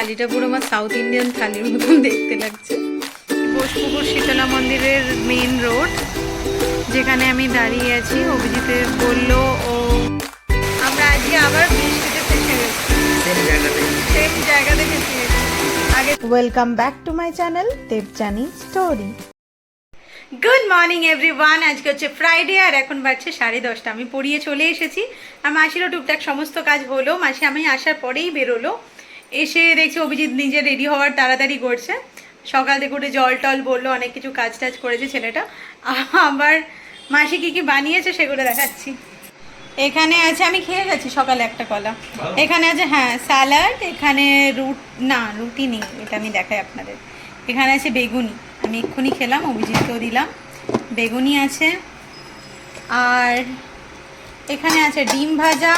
থালিটা পুরো আমার south Indian থালির মতন দেখতে লাগছে। বোসপুকুর শীতলা মন্দিরের মেইন রোড যেখানে আমি দাঁড়িয়ে আছি। অভিজিতে বলল ও আমরা আজকে আবার বৃষ্টিতে ফেসে গেছি। সেম জায়গাতে ফেসে গেছি। আগে welcome back to my channel Debjani story good morning everyone আজকে হচ্ছে ফ্রাইডে আর এখন বাজছে সাড়ে দশটা। আমি পড়িয়ে চলে এসেছি। আর মাসিরও টুকটাক সমস্ত কাজ হলো। মাসি আমি আসার পরেই বেরোলো। এসে দেখছি অভিজিৎ নিজে রেডি হওয়ার তাড়াতাড়ি করছে। সকাল থেকে উঠে জল টল বলল অনেক কিছু কাজ টাজ করেছে ছেলেটা। আবার মাসি কি কি বানিয়েছে সেগুলো দেখাচ্ছি। এখানে আছে আমি খেয়ে গেছি সকালে একটা কলা। এখানে আছে হ্যাঁ স্যালাড এখানে রুট না রুটি নেই এটা আমি দেখাই আপনাদের। এখানে আছে বেগুনি। আমি এক্ষুনি খেলাম অভিজিৎকেও দিলাম। বেগুনি আছে। আর এখানে আছে ডিম ভাজা।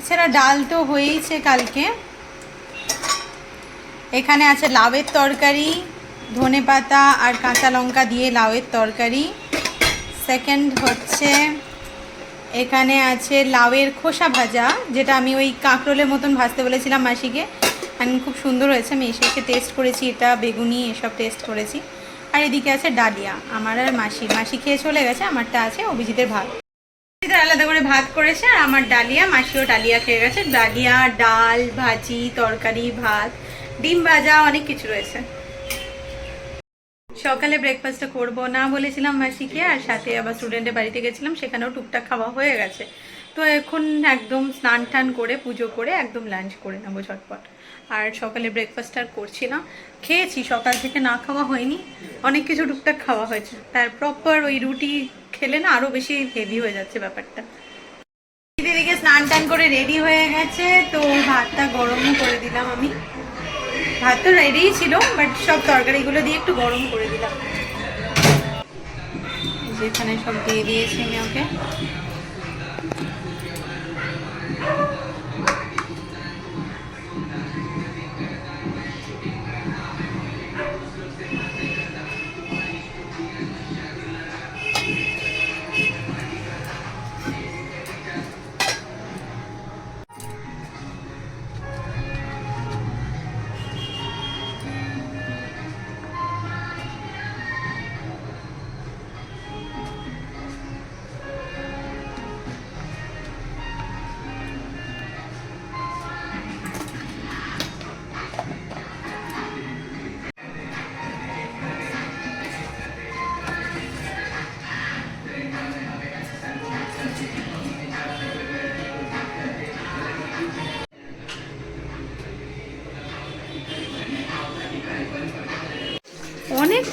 এছাড়া ডাল তো হয়েইছে কালকে। এখানে আছে লাউয়ের তরকারি, ধনে পাতা আর কাঁচা লঙ্কা দিয়ে লাউয়ের তরকারি। সেকেন্ড হচ্ছে, এখানে আছে লাউয়ের খোসা ভাজা, যেটা আমি ওই কাঁকরোলের মতন ভাজতে বলেছিলাম মাসিকে। আমি খুব সুন্দর হয়েছে, আমি এসে এসে টেস্ট করেছি, এটা বেগুনি এসব টেস্ট করেছি। আর এদিকে আছে ডালিয়া, আমার আর মাসি। মাসি খেয়ে চলে গেছে, আমারটা আছে অভিজিতের ভাত। অভিজিতের আলাদা করে ভাত করেছে, আর আমার ডালিয়া, মাসিও ডালিয়া খেয়ে গেছে। ডালিয়া, ডাল, ভাজি, তরকারি, ভাত। ডিম ভাজা, অনেক কিছু রয়েছে। সকালে ব্রেকফাস্টটা করব। না বলেছিলাম মাসিকে, আর সাথে আবার স্টুডেন্টের বাড়িতে গেছিলাম, সেখানেও টুকটাক খাওয়া হয়ে গেছে। তো এখন একদম স্নান টান করে, পুজো করে একদম লাঞ্চ করে নেব ঝটপট। আর সকালে ব্রেকফাস্ট আর করছি না। খেয়েছি, সকাল থেকে না খাওয়া হয়নি। অনেক কিছু টুকটাক খাওয়া হয়েছে। তার প্রপার ওই রুটি খেলে না আরও বেশি হেভি হয়ে যাচ্ছে ব্যাপারটা। দিদিকে স্নান টান করে রেডি হয়ে গেছে, তো ভাতটা গরমও করে দিলাম আমি। ভাত তো রেডিই ছিল বাট সব তরকারিগুলো দিয়ে একটু গরম করে দিলাম। যেখানে সব দিয়ে দিয়েছি আমি ওকে।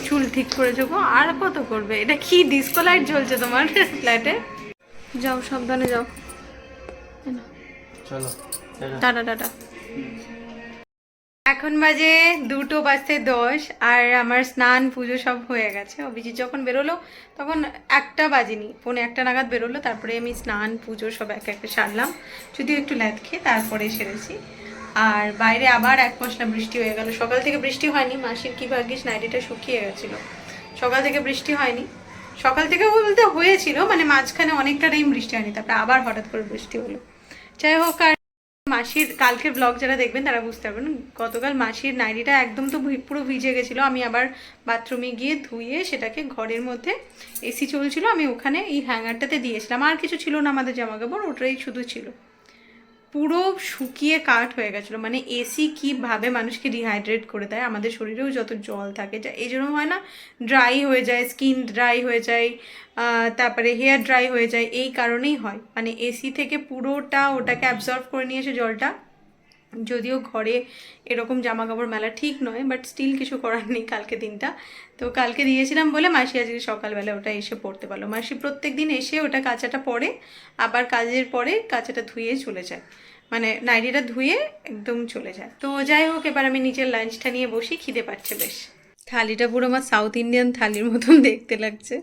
চুল ঠিক করেছ গো আর কত করবে? এটা কি ডিসকো লাইট জ্বলছে তোমার? ফ্ল্যাটে যাও সাবধানে যাও। চলো টাটা। টাটা এখন বাজে দুটো বাজতে দশ আর আমার স্নান পুজো সব হয়ে গেছে। অভিজিৎ যখন বেরোলো তখন একটা বাজেনি। ফোনে একটা নাগাদ বেরোলো তারপরে আমি স্নান পুজো সব এক একটা সারলাম। যদিও একটু ল্যাদ খেয়ে তারপরে সেরেছি। আর বাইরে আবার এক মশলা বৃষ্টি হয়ে গেল। সকাল থেকে বৃষ্টি হয়নি, মাসির কি ভাগ্যিস নাইটিটা শুকিয়ে গেছিল। সকাল থেকে বৃষ্টি হয়নি। সকাল থেকে বলতে হয়েছিল মানে মাঝখানে অনেকটা টাইম বৃষ্টি হয়নি, তারপরে আবার হঠাৎ করে বৃষ্টি হলো। যাই হোক, আর মাসির কালকের ব্লগ যারা দেখবেন তারা বুঝতে পারবেন, গতকাল মাসির নাইটিটা একদম তো পুরো ভিজে গেছিল। আমি আবার বাথরুমে গিয়ে ধুয়ে সেটাকে ঘরের মধ্যে এসি চলছিল, আমি ওখানে এই হ্যাঙ্গারটাতে দিয়েছিলাম। আর কিছু ছিল না আমাদের জামা কাপড় ওটাই শুধু ছিল। পুরো শুকিয়ে কাঠ হয়ে গেছিল। মানে এসি কীভাবে মানুষকে ডিহাইড্রেট করে দেয়, আমাদের শরীরেও যত জল থাকে, যা এই জন্য হয় না ড্রাই হয়ে যায় স্কিন ড্রাই হয়ে যায় তারপরে হেয়ার ড্রাই হয়ে যায়, এই কারণেই হয়। মানে এসি থেকে পুরোটা ওটাকে অ্যাবজর্ভ করে নিয়েছে জলটা যদিও ঘরে এরকম জামা কাপড় মেলা ঠিক নয় বাট স্টিল কিছু করার নেই কালকে দিনটা। তো কালকে দিয়েছিলাম বলে মাসি আজকে সকালবেলা ওটা এসে পড়তে পারল। মাসি প্রত্যেক দিন এসে ওটা কাঁচাটা পরে, আবার কাজের পরে কাঁচাটা ধুয়ে চলে যায়। মানে নাইটিটা ধুয়ে একদম চলে যায়। তো যাই হোক, এবার আমি নিজের লাঞ্চটা নিয়ে বসি, খিদে পাচ্ছে বেশ। থালিটা পুরো আমার সাউথ ইন্ডিয়ান থালির মতন দেখতে লাগছে।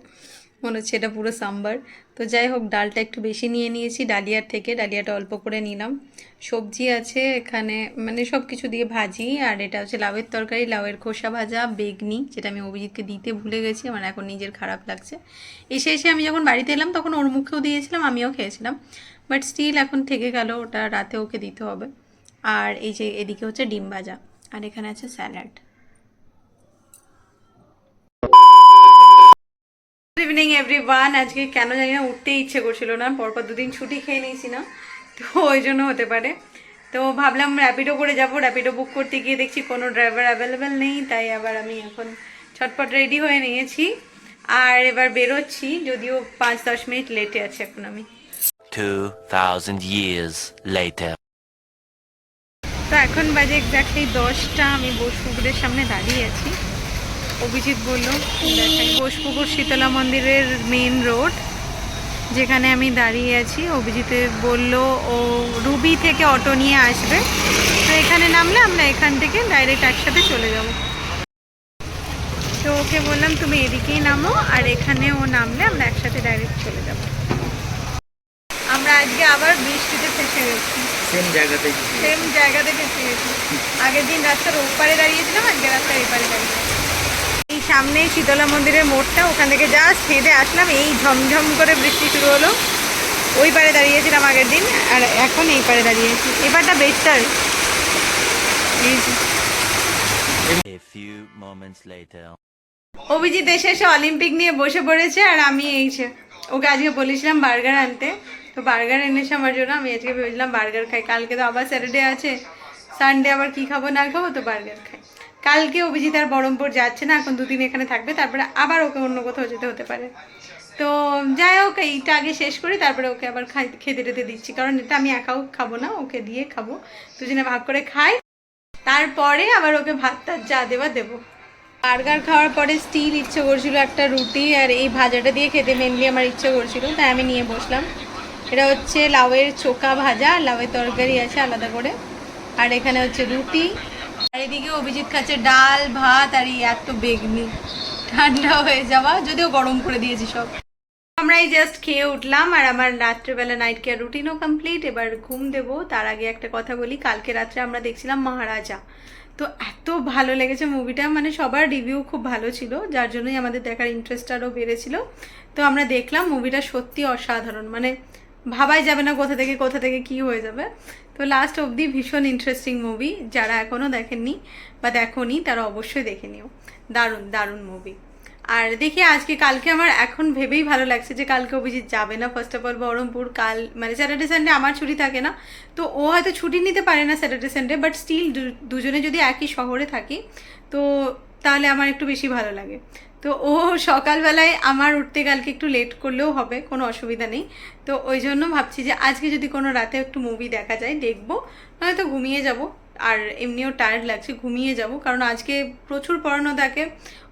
মনে হচ্ছে এটা পুরো সাম্বার। তো যাই হোক, ডালটা একটু বেশি নিয়ে নিয়েছি ডালিয়ার থেকে। ডালিয়াটা অল্প করে নিলাম। সবজি আছে এখানে মানে সব কিছু দিয়ে ভাজি। আর এটা হচ্ছে লাউয়ের তরকারি, লাউয়ের খোসা ভাজা, বেগনি, যেটা আমি অভিজিৎকে দিতে ভুলে গেছি, আমার এখন নিজের খারাপ লাগছে। এসে এসে আমি যখন বাড়িতে এলাম, তখন ওর মুখেও দিয়েছিলাম, আমিও খেয়েছিলাম। বাট স্টিল এখন থেকে গেল, ওটা রাতে ওকে দিতে হবে। আর এই যে এদিকে হচ্ছে ডিম ভাজা, আর এখানে আছে স্যালাড। গুড ইভিনিং এভরিওয়ান আজকে কেন জানি না উঠতে ইচ্ছে করছিল না। পরপর দুদিন ছুটি খেয়ে নিয়েছি না। তো ওই জন্য হতে পারে। তো ভাবলাম র্যাপিডো করে যাব। র্যাপিডো বুক করতে গিয়ে দেখছি কোনো ড্রাইভার অ্যাভেলেবেল নেই। তাই আবার আমি এখন ছটপট রেডি হয়ে নিয়েছি। আর এবার বেরোচ্ছি। যদিও পাঁচ দশ মিনিট লেটে আছে এখন আমি। 2,000 years later. তো এখন বাজে এক্স্যাক্টলি দশটা। আমি বোসপুকুরের সামনে দাঁড়িয়ে আছি। অভিজিৎ বলল দেখাই শীতলা মন্দিরের মেন রোড যেখানে আমি দাঁড়িয়ে আছি। অভিজিৎ বলল ও রুবি থেকে অটো নিয়ে আসবে। তো এখানে নামলে আমরা এখান থেকে ডাইরেক্ট একসাথে চলে যাব। তো ওকে বললাম তুমি এদিকেই নামো আর এখানে ও নামলে আমরা একসাথে ডাইরেক্ট চলে যাব। আমরা আজকে আবার বৃষ্টিতে ফেসে গেছি। সেম জায়গাতে সেম জায়গাতে ফেসে গেছি। আগের দিন রাস্তার ওপারে দাঁড়িয়েছিলাম আজকে রাস্তার এপারে দাঁড়িয়ে এই সামনেই শীতলা মন্দিরের মোড়টা ওখান থেকে জাস্ট হেঁটে আসলাম এই ঝমঝম করে বৃষ্টি শুরু হলো। ওই পারে দাঁড়িয়েছিলাম আগের দিন আর এখন এই পারে দাঁড়িয়েছি। এবারটা বেটার. অভিজিৎ এসে এসে অলিম্পিক নিয়ে বসে পড়েছে আর আমি এই যে ওকে আজকে বলেছিলাম বার্গার আনতে। তো বার্গার এনেছে আমার জন্য আমি আজকে ভেবেছিলাম বার্গার খাই। কালকে তো আবার স্যাটারডে আছে সানডে আবার কি খাব না খাব তো বার্গার খাই। কালকে অভিজিৎ আর বহরমপুর যাচ্ছে না, এখন দুদিন এখানে থাকবে, তারপরে আবার ওকে অন্য কোথাও যেতে হতে পারে। তো যাই হোক, এইটা আগে শেষ করি, তারপরে ওকে আবার খেতে টেতে দিচ্ছি, কারণ এটা আমি একাও খাব না, ওকে দিয়ে খাব। দুজনে ভাগ করে খাই, তারপরে আবার ওকে ভাত টাত যা দেওয়া দেবো। বার্গার খাওয়ার পরে স্টিল ইচ্ছে করছিল একটা রুটি, আর এই ভাজাটা দিয়ে খেতে মেনলি আমার ইচ্ছে করছিল, তাই আমি নিয়ে বসলাম। এটা হচ্ছে লাউয়ের চোকা ভাজা, লাউয়ের তরকারি আছে আলাদা করে। আর এখানে হচ্ছে রুটি আর এদিকে অভিজিৎ খাচ্ছে ডাল, ভাত আর এই এত বেগনি। ঠান্ডা হয়ে যাওয়া, যদিও গরম করে দিয়েছি সব। আমরা এই জাস্ট খেয়ে উঠলাম আর আমার রাত্রেবেলা নাইট কেয়ার রুটিনও কমপ্লিট এবার ঘুম দেব, তার আগে একটা কথা বলি, কালকে রাত্রে আমরা দেখছিলাম মহারাজা। তো এত ভালো লেগেছে মুভিটা মানে সবার রিভিউ খুব ভালো ছিল, যার জন্যই আমাদের দেখার ইন্টারেস্ট আরও বেড়েছিল। তো আমরা দেখলাম মুভিটা সত্যি অসাধারণ মানে ভাবাই যাবে না কোথা থেকে কোথা থেকে কি হয়ে যাবে। তো লাস্ট অবধি ভীষণ ইন্টারেস্টিং মুভি যারা এখনও দেখেননি বা দেখোনি, তারা অবশ্যই দেখে নিও। দারুণ দারুণ মুভি আর দেখি আজকে, কালকে আমার এখন ভেবেই ভালো লাগছে যে কালকে অভিজিৎ যাবে না। ফার্স্ট অফ অল বহরমপুর, কাল মানে স্যাটারডে সানডে আমার ছুটি থাকে না। তো ও হয়তো ছুটি নিতে পারে না স্যাটারডে সানডে বাট স্টিল দুজনে যদি একই শহরে থাকি, তো তাহলে আমার একটু বেশি ভালো লাগে। তো ও সকালবেলায় আমার উঠতে কালকে একটু লেট করলেও হবে, কোনো অসুবিধা নেই। তো ওই জন্য ভাবছি যে আজকে যদি কোনো রাতে একটু মুভি দেখা যায়, দেখব। নয়তো ঘুমিয়ে যাব। আর এমনিও টায়ার্ড লাগছে, ঘুমিয়ে যাব। কারণ আজকে প্রচুর পড়ানো থাকে।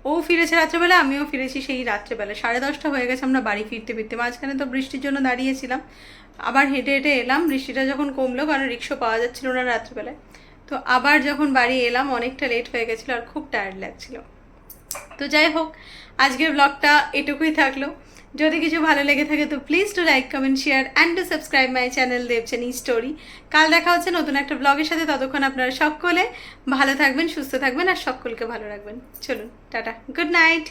ও ফিরেছে রাত্রেবেলা, আমিও ফিরেছি সেই রাত্রেবেলা। সাড়ে দশটা হয়ে গেছে আমরা বাড়ি ফিরতে ফিরতে। মাঝখানে তো বৃষ্টির জন্য দাঁড়িয়েছিলাম। আবার হেঁটে হেঁটে এলাম। বৃষ্টিটা যখন কমলো, কারণ রিক্সা পাওয়া যাচ্ছিল না রাত্রেবেলায়। তো আবার যখন বাড়ি এলাম, অনেকটা লেট হয়ে গেছিল আর খুব টায়ার্ড লাগছিল। তো যাই হোক, আজকের ব্লগটা এটুকুই থাকল। যদি কিছু ভালো লেগে থাকে তো please to like comment share and to subscribe my channel Debjani story কাল দেখা হচ্ছে নতুন একটা ব্লগের সাথে, ততক্ষণ আপনারা সকলে ভালো থাকবেন, সুস্থ থাকবেন আর সকলকে ভালো রাখবেন। চলুন, টাটা গুড নাইট